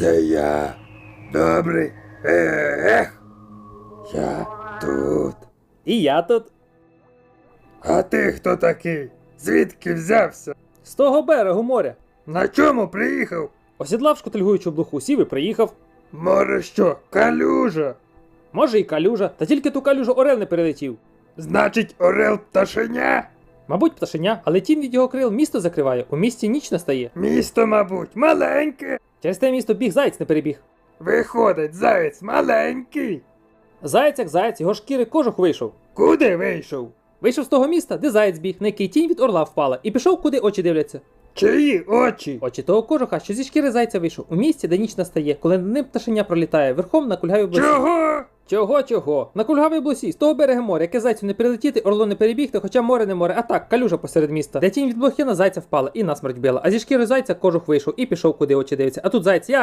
Це я. Добрий. Ех. Я тут. І я тут. А ти хто такий? Звідки взявся? З того берегу моря. На чому приїхав? Осідлав шкотильгуючу блоху, сів і приїхав. Море що, калюжа? Може і калюжа, та тільки ту калюжу орел не перелетів. Значить, орел пташеня? Мабуть, пташеня, але тінь від його крил місто закриває, у місті ніч настає. Місто, мабуть, маленьке. Через те місто біг заєць не перебіг. Виходить, заєць маленький. Заєць як заєць, його шкіри кожух вийшов. Куди вийшов? Вийшов з того міста, де заєць біг, на який тінь від орла впала, і пішов, куди очі дивляться. Чиї очі? Очі того кожуха, що зі шкіри зайця вийшов, у місті, де ніч настає, коли над ним пташеня пролітає, верхом на кульгаві блосі. Чого? Чого, чого? На кульгавій блосі, з того берега моря, яке зайцю не прилетіти, орло не перебігти, хоча море не море, а так, калюжа посеред міста, де тінь від блохи на зайця впала і насмерть била, а зі шкіри зайця кожух вийшов і пішов, куди очі дивиться. А тут зайць як?